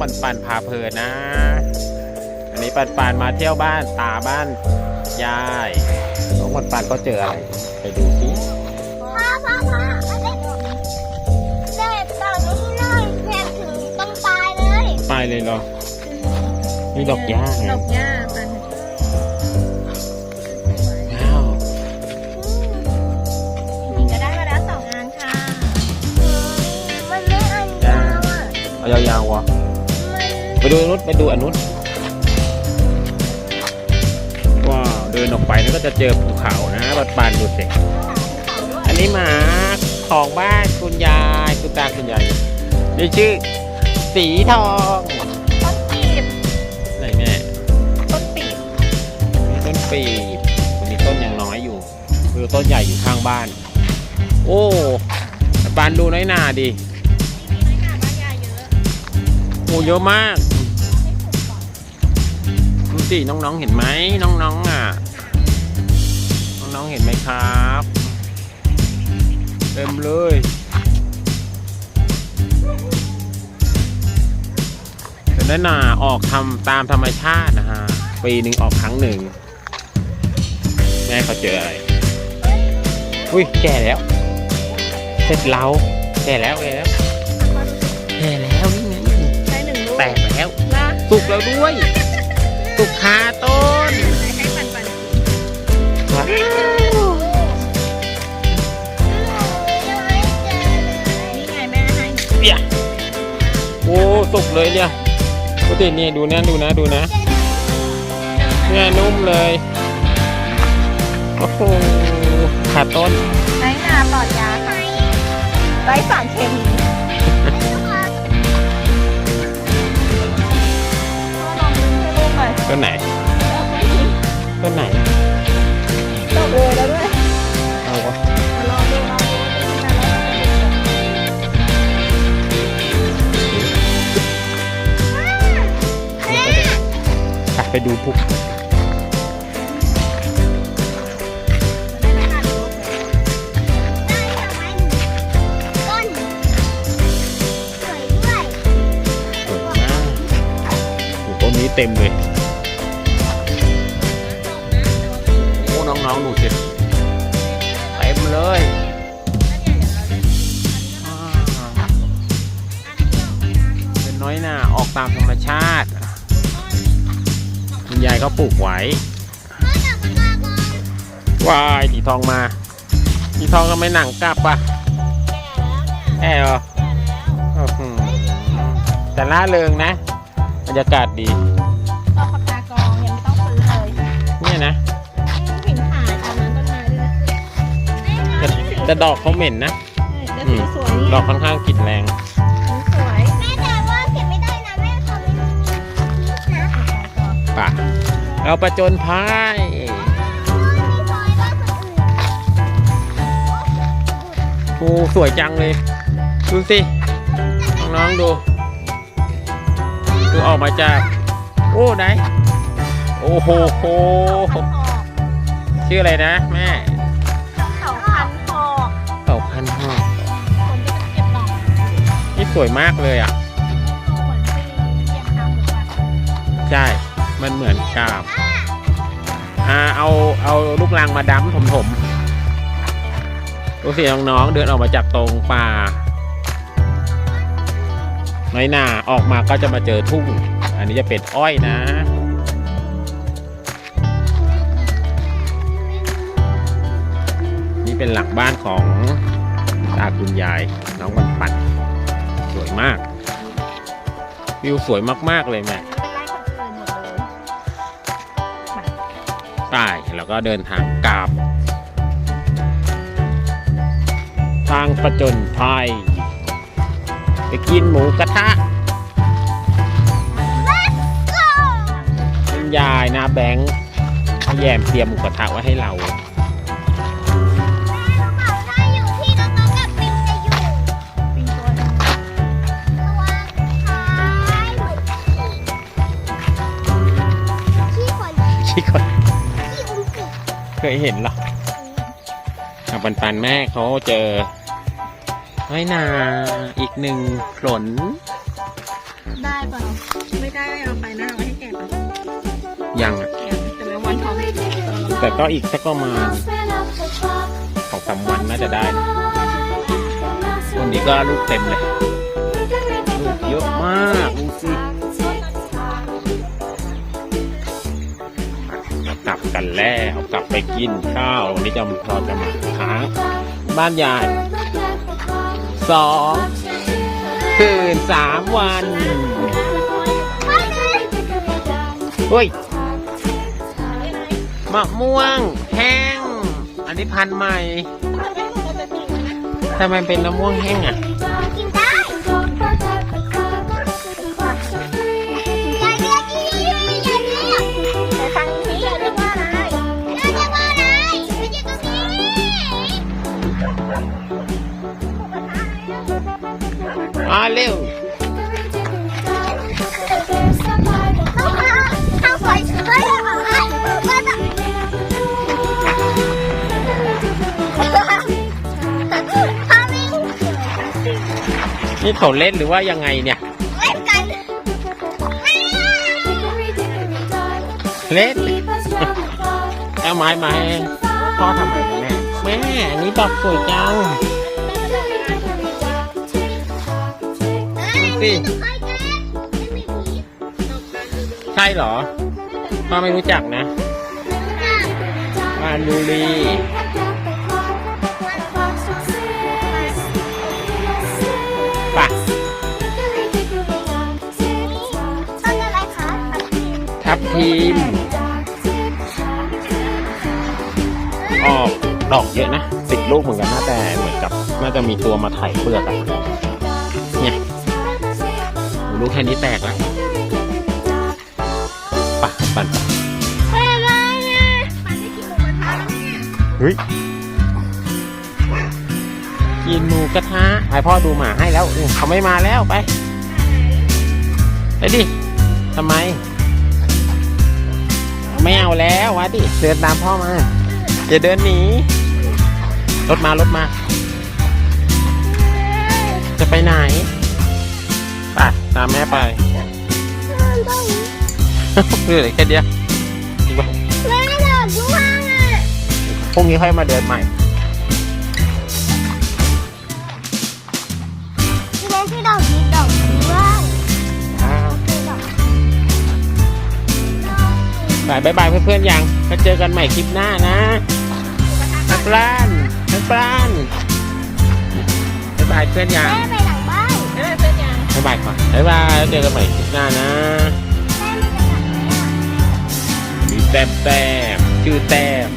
ปันปันพาเพลินนะ อันนี้ปันปันมาเที่ยวบ้านตาบ้านยายน้องปันปันก็เจออะไร ไปดูสิพ่อพ่อพ่อเด็กตอนนี้เลยแถมถึงต้นตายเลยไปเลยเหรอนี่ดอกหญ้าไงดอกหญ้าปันว้าวหญิงก็ได้มาแล้วสองงานค่ะมันไม่อันยาวอะเอายาวๆวะมัน ไปดูอนุชไปดูอนุชว้าวเดินออกไปแล้วก็จะเจอภูเขานะปันปันดูสิอันนี้หมาของบ้านคุณยายคุณตาคุณยายนี่ชื่อ สีทองต้นปีบไหนแม่ต้นปีบมีต้นปีบวันนี้ต้นยังน้อยอยู่คือต้นใหญ่อยู่ข้างบ้าน โอ้ปานดูน้อยหนาดิ โอ้เยอะมากดูสิน้องๆเห็นไหมน้องๆอะ น้องๆเห็นไหมครับ เต็มเลยแต่น้อยหนาออกทำตามธรรมชาตินะฮะปีหนึ่งออกครั้งหนึ่งแม่เขาเจออะไร อุ้ยแก่แล้ว เสร็จเราแก่แล้วแก่แล้วแก่แล้ว แตกแล้วนะสุกแล้วด้วย สุกคาต้นให้ปันปันว้าวนี่ไงแม่ให้เนี่ยโอ้สุกเลยเนี่ยปกติเนี่ยดูนะดูนะดูนะเนี่ยนุ่มเลยโอ้โหขาต้นน้อยหนาปลอดยาค่ะไร้สารเคมี ดูปุ๊บสวยมากโอ้ต้นนี้เต็มเลย โอ้ น้องๆดูสิเต็มเลยอ่าเป็นน้อยหน้าออกตามธรรมชาติ คุณยายก็ปลูกไว้วายสีทองมาสีทองก็ไม่หนังกลับปะแอบเหรออื้อหือแต่ล่าเริงนะบรรยากาศดีเอาปากกากองยังไม่ต้องซื้อเลยเนี่ยนะเห็นขายตามร้านต้นไม้ด้วยนะแต่แต่ดอกเขาเหม็นนะเออแต่สวยๆนี่ดอกค่อนข้างกลิ่นแรง เราประจนพายมีซอยบ้านคนอื่นโอ้สวยจังเลย ดูสิน้องๆดูดูออกมาจาก โอ้ไหน โอ้โหโหชื่ออะไรนะแม่เขาพันหอกเขาพันหอกคนก็จะเก็บดอกนี่สวยมากเลยอะเหมือนที่เก็บทำหรือเปล่าใช่ มันเหมือนกาบอ่าเอาเอาลูกรังมาดั้มถมๆดูสิน้องๆเดินออกมาจากตรงป่าน้อยหนาออกมาก็จะมาเจอทุ่ง อันนี้จะเป็นอ้อยนะนี่เป็นหลังบ้านของตาคุณยายน้องวันปัดสวยมาก วิวสวยมาก ๆ เลยแม่ ใช่แล้วก็เดินทางกลับ ทางประจนภัยไปกินหมูกระทะคุณยายนะแบงค์พี่แยมเตรียมหมูกระทะไว้ให้เรา เคยเห็นเหรอทางปันปันแม่เขาเจอน้อยนาอีกหนึ่งผลได้เปล่าไม่ได้เอาไปนะเอาไว้ให้แกะไปยังอะแกะแต่แมงวันท้องแต่ก็อีกสักประมาณสองสามวันน่าจะได้นะวันนี้ก็ลูกเต็มเลย ลูกเยอะมาก กันแล้วกลับไปกินข้าววันนี้จะเราจะมาค้าบ้านยายสองคืนสามวันเฮ้ยมะม่วงแห้ง อันนี้พันธุ์ใหม่ทำไมเป็นมะม่วงแห้งอะ บพาวิ่งนี่เขาเล่นหรือว่ายังไงเนี่ย เล่นกัน เล่นเอาไม้มาให้พ่อทำไมแม่แม่อันนี้ดอกสวยจัง สิใช่เหรอพ่อไม่รู้จักนะวาลูลีป่ะต้นอะไรคะทับทีมออกดอกเยอะนะสิบลูกเหมือนกันนะแต่เหมือนกับ น่าจะมีตัวมาไถ่เปลือกอะ ลูกแค่นี้แตกแล้วป่ะปั่นเฮ้ยอะไรเนี่ยมันไม่กินหมูกระทะแล้วเนี่ยเฮ้ยกินหมูกระทะให้พ่อดูหมาให้แล้วนี่เขาไม่มาแล้วไปไปดิทำไม ไม่เอาแล้ววะดิเดินตามพ่อมาอย่าเดินหนีรถมารถมา จะไปไหนไปตามแม่ไปเหลือแค่เดียวจริงปะแม่ดอกด้วงอะพรุ่งนี้ค่อยมาเดินใหม่แม่ที่ดอกนี้ดอกด้วงอ่าคือดอกบายบายบายเพื่อนๆยังมาเจอกันใหม่คลิปหน้านะนักปลานนักปลานบายบายเพื่อนยัง บายบายก่อนบายบายแล้วเจอกันใหม่คลิปหน้านะมีแต้มแต้มชื่อแต้ม